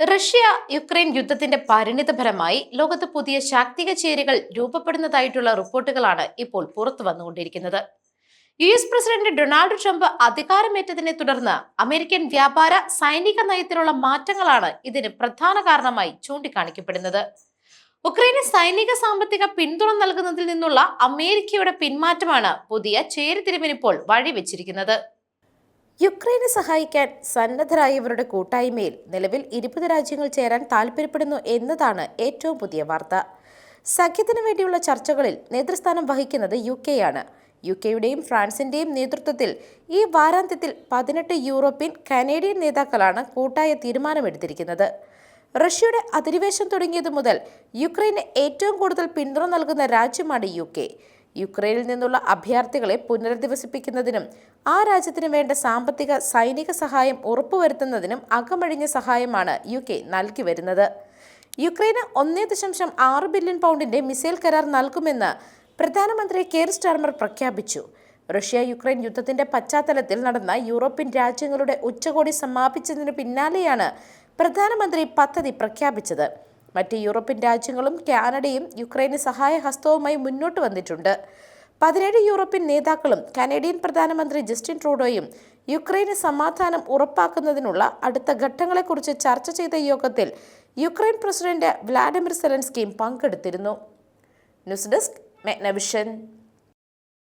Russia Ukraine യുദ്ധത്തിന്റെ പരിണിതഫലമായി ലോകത്ത് പുതിയ ശാക്തിക ചേരികൾ രൂപപ്പെടുന്നതായിട്ടുള്ള റിപ്പോർട്ടുകളാണ് ഇപ്പോൾ പുറത്തു വന്നുകൊണ്ടിരിക്കുന്നത്. U S president Donald Trump അധികാരമേറ്റതിനെ തുടർന്ന് അമേരിക്കൻ വ്യാപാര സൈനിക നയത്തിലുള്ള മാറ്റങ്ങളാണ് ഇതിന് പ്രധാന കാരണമായി ചൂണ്ടിക്കാണിക്കപ്പെടുന്നത്. ഉക്രൈന് സൈനിക സാമ്പത്തിക പിന്തുണ നൽകുന്നതിൽ നിന്നുള്ള അമേരിക്കയുടെ പിന്മാറ്റമാണ് പുതിയ ചേരിതിരിവിനിപ്പോൾ വഴിവെച്ചിരിക്കുന്നത്. യുക്രൈനെ സഹായിക്കാൻ സന്നദ്ധരായവരുടെ കൂട്ടായ്മയിൽ നിലവിൽ ഇരുപത് രാജ്യങ്ങൾ ചേരാൻ താൽപ്പര്യപ്പെടുന്നു എന്നതാണ് ഏറ്റവും പുതിയ വാർത്ത. സഖ്യത്തിനു വേണ്ടിയുള്ള ചർച്ചകളിൽ നേതൃസ്ഥാനം വഹിക്കുന്നത് യു ആണ് യു കെയുടെയും ഫ്രാൻസിന്റെയും നേതൃത്വത്തിൽ ഈ വാരാന്ത്യത്തിൽ പതിനെട്ട് യൂറോപ്യൻ കനേഡിയൻ നേതാക്കളാണ് കൂട്ടായ തീരുമാനമെടുത്തിരിക്കുന്നത്. റഷ്യയുടെ അധിനിവേശം തുടങ്ങിയത് മുതൽ യുക്രൈന് ഏറ്റവും കൂടുതൽ പിന്തുണ നൽകുന്ന രാജ്യമാണ് യു കെ യുക്രൈനിൽ നിന്നുള്ള അഭയാർത്ഥികളെ പുനരധിവസിപ്പിക്കുന്നതിനും ആ രാജ്യത്തിന് വേണ്ട സാമ്പത്തിക സൈനിക സഹായം ഉറപ്പുവരുത്തുന്നതിനും അകമഴിഞ്ഞ സഹായമാണ് യു കെ നൽകി വരുന്നത്. യുക്രൈന് ഒന്നേ ദശാംശം ആറ് ബില്യൺ പൗണ്ടിന്റെ മിസൈൽ കരാർ നൽകുമെന്ന് പ്രധാനമന്ത്രി കെയർ സ്റ്റാർമർ പ്രഖ്യാപിച്ചു. റഷ്യ യുക്രൈൻ യുദ്ധത്തിന്റെ പശ്ചാത്തലത്തിൽ നടന്ന യൂറോപ്യൻ രാജ്യങ്ങളുടെ ഉച്ചകോടി സമാപിച്ചതിന് പിന്നാലെയാണ് പ്രധാനമന്ത്രി പദ്ധതി പ്രഖ്യാപിച്ചത്. മറ്റ് യൂറോപ്യൻ രാജ്യങ്ങളും കാനഡയും യുക്രൈന് സഹായഹസ്തവുമായി മുന്നോട്ട് വന്നിട്ടുണ്ട്. പതിനേഴ് യൂറോപ്യൻ നേതാക്കളും കനേഡിയൻ പ്രധാനമന്ത്രി ജസ്റ്റിൻ ട്രൂഡോയും യുക്രൈന് സമാധാനം ഉറപ്പാക്കുന്നതിനുള്ള അടുത്ത ഘട്ടങ്ങളെക്കുറിച്ച് ചർച്ച ചെയ്ത യോഗത്തിൽ യുക്രൈൻ പ്രസിഡന്റ് വ്ലാഡിമിർ സെലൻസ്കിയും പങ്കെടുത്തിരുന്നു. News desk മെഗ്നവിഷൻ.